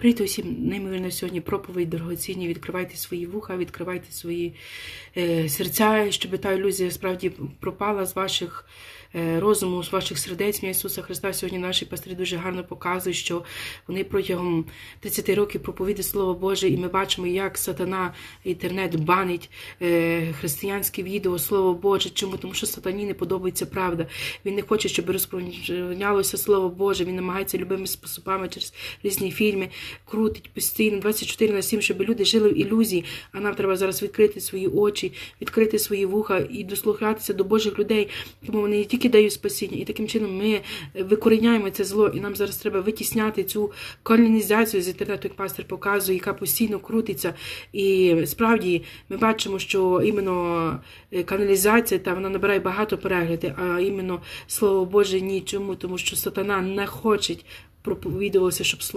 Прийти усім неймовірно сьогодні проповідь дорогоцінні. Відкривайте свої вуха, відкривайте свої е, серця, щоб та ілюзія справді пропала з ваших е, розуму, з ваших сердець. Ім'я Ісуса Христа. Сьогодні наші пастирі дуже гарно показують, що вони протягом 30 років проповідують Слово Боже, і ми бачимо, як сатана інтернет банить е, християнське відео, Слово Боже. Чому? Тому що сатані не подобається правда. Він не хоче, щоб розпровінялося Слово Боже. Він намагається любими способами через різні фільми, крутить постійно 24 на 7, щоб люди жили в ілюзії. А нам треба зараз відкрити свої очі, відкрити свої вуха і дослухатися до Божих людей, тому вони не тільки дають спасіння, і таким чином ми викоріняємо це зло. І нам зараз треба витісняти цю колонізацію з інтернету, як пастор показує, яка постійно крутиться. І справді ми бачимо, що іменно е, каналізація та вона набирає багато переглядів, а іменно слово Боже ні чому, тому що сатана не хоче проповідувалося, щоб слово.